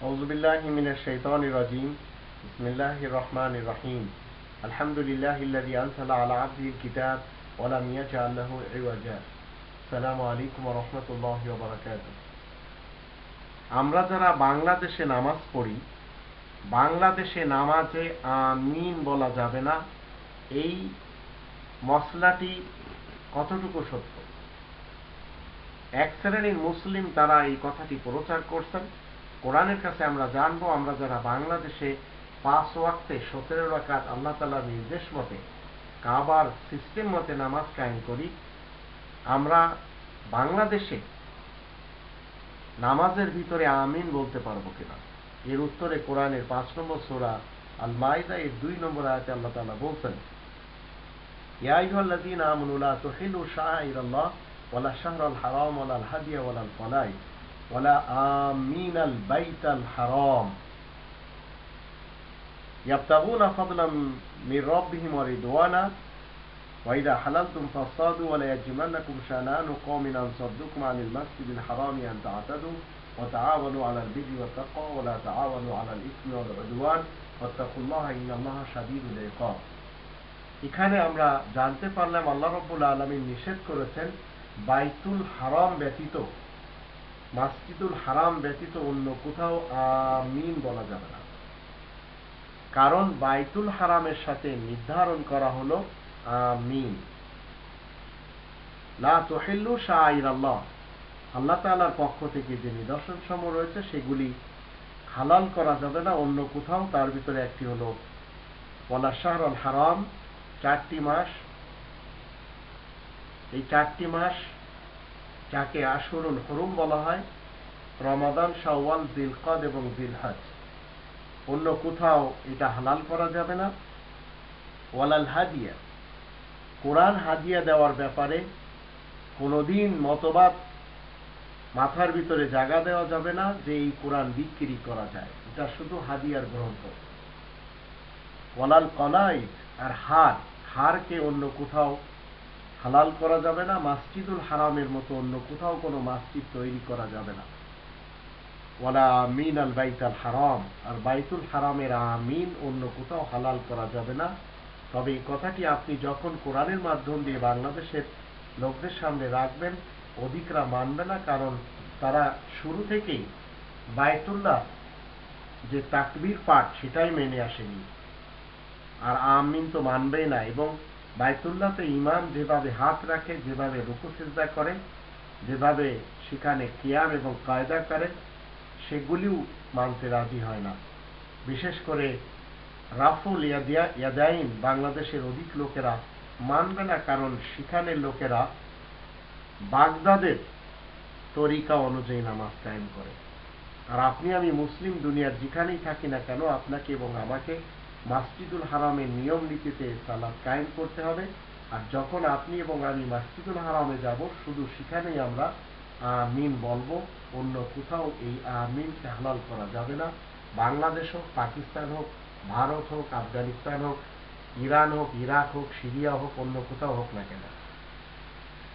আমরা যারা বাংলাদেশে নামাজ পড়ি, বাংলাদেশে নামাজে আমিন বলা যাবে না। এই মশলাটি কতটুকু সত্য? এক শ্রেণির মুসলিম তারা এই কথাটি প্রচার করছেন। কোরআনের কাছে আমরা জানব, আমরা যারা বাংলাদেশে পাঁচ ওয়াক্তে সতেরো রাকাত আল্লাহ তালার নির্দেশ মতে কাবার সিস্টেম মতে নামাজ কায়েম করি, আমরা বাংলাদেশে নামাজের ভিতরে আমিন বলতে পারব কিনা? এর উত্তরে কোরআনের পাঁচ নম্বর সোরা আল মাইদা এর দুই নম্বর আয়াতে আল্লাহ তালা বলছেন, ইয়া আইয়ুহাল্লাযীনা আমানু লা তুহিল্লু শাআইরাল্লাহ ওয়ালা শাহরাল হারাম ওয়ালা আল হাদিয়া আল ফালাই ওয়ালা আমিনাল বাইতাল হারাম يبتغون فضلا من ربهم ورضوانا وإذا حللتم فاصطادوا ولا يجرمنكم شنآن قوم أن صدوكم عن المسجد الحرام أن تعتدوا وتعاونوا على البر والتقوى ولا تعاونوا على الإثم والعدوان واتقوا الله إن الله شديد العقاب এখানে আমরা জানতে পারলাম আল্লাহ রব্বুল আলমী নিষেধ করেছেন বাইতুল হারাম ব্যতীত মাসজিদুল হারাম ব্যতীত অন্য কোথাও আমিন বলা যাবে না। কারণ বাইতুল হারামের সাথে নির্ধারণ করা হলো আমিন। লা তোহিল্লু শাহির আল্লাহ। আল্লাহ তালার পক্ষ থেকে যে নিদর্শন সমূহ রয়েছে, সেগুলি হালাল করা যাবে না। অন্য কোথাও তার ভিতরে একটি হলো ওয়ালা শাহরুল হারাম, চারটি মাস। এই চারটি মাস যাকে আশুরুল হরুম বলা হয়, রমাদান, শাওয়াল জিলকদ এবং জিলহাজ অন্য কোথাও এটা হালাল করা যাবে না। ওয়ালাল হাদিয়া। কোরআন হাদিয়া দেওয়ার ব্যাপারে কোনোদিন মতবাদ মাথার ভিতরে জায়গা দেওয়া যাবে না যে এই কোরআন বিক্রি করা যায়। এটা শুধু হাদিয়ার গ্রন্থ। ওয়ালাল কলাইট আর হার, হারকে অন্য কোথাও হালাল করা যাবে না, মাসজিদুল হারামের মতো অন্য কোথাও কোনো মাসজিদ তৈরি করা যাবে না। ওয়ালা আমিন আল বাইতাল হারাম, আর বাইতুল হারামের আমিন অন্য কোথাও হালাল করা যাবে না। তবে এই কথাটি আপনি যখন কোরআনের মাধ্যম দিয়ে বাংলাদেশের লোকদের সামনে রাখবেন, অধিকরা মানবে না, কারণ তারা শুরু থেকেই বায়তুল্লাহ যে তাকবির পাঠ সেটাই মেনে আসেনি। আর আমিন তো মানবেই না, এবং বায়তুল্লাহতে ইমাম যেভাবে হাত রাখে, যেভাবে রুকু সিজদা করে, যেভাবে সেখানে কিয়াম এবং কায়দা করে, সেগুলিও মানতে রাজি হয় না। বিশেষ করে রাফুল ইয়াদাইন বাংলাদেশের অধিক লোকেরা মানবে না, কারণ সেখানের লোকেরা বাগদাদের তরিকা অনুযায়ী নামাজ কায়েম করে। আর আপনি আমি মুসলিম দুনিয়ার যেখানেই থাকি না কেন, আপনাকে এবং আমাকে মাসজিদুল হারামের নিয়ম নীতিতে সালাদ কায়েম করতে হবে। আর যখন আপনি এবং আমি মাসজিদুল হারামে যাব, শুধু সেখানেই আমরা আমিন বলব, অন্য কোথাও এই আমিনকে হালাল করা যাবে না। বাংলাদেশ হোক, পাকিস্তান হোক, ভারত হোক, আফগানিস্তান হোক, ইরান হোক, ইরাক হোক, সিরিয়া হোক, অন্য কোথাও হোক না কেন।